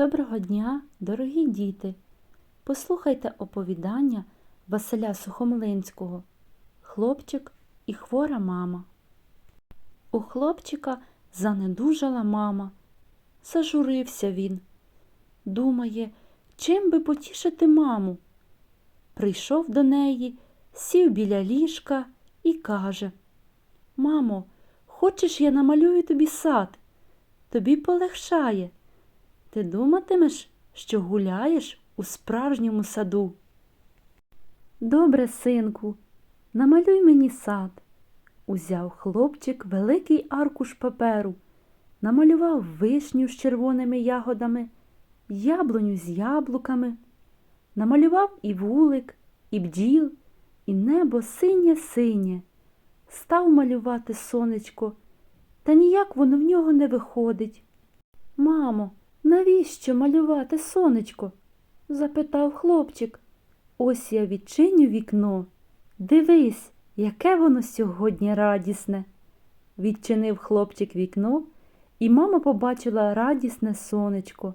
Доброго дня, дорогі діти! Послухайте оповідання Василя Сухомлинського Хлопчик і хвора мама. У хлопчика занедужала мама. Зажурився він. Думає, чим би потішити маму. Прийшов до неї, сів біля ліжка і каже Мамо, хочеш, я намалюю тобі сад? Тобі полегшає. Ти думатимеш, що гуляєш у справжньому саду. Добре, синку, намалюй мені сад. Узяв хлопчик великий аркуш паперу, намалював вишню з червоними ягодами, яблуню з яблуками, намалював і вулик, і бджіл, і небо синє-синє. Став малювати сонечко, та ніяк воно в нього не виходить. Мамо, навіщо малювати сонечко? запитав хлопчик. Ось я відчиню вікно. Дивись, яке воно сьогодні радісне. Відчинив хлопчик вікно, і мама побачила радісне сонечко.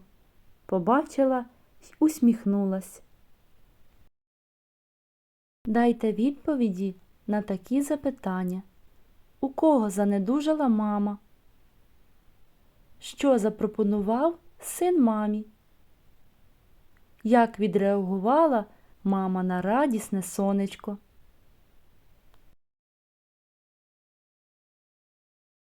Побачила й усміхнулась. Дайте відповіді на такі запитання. У кого занедужала мама? Що запропонував син мамі? Як відреагувала мама на радісне сонечко?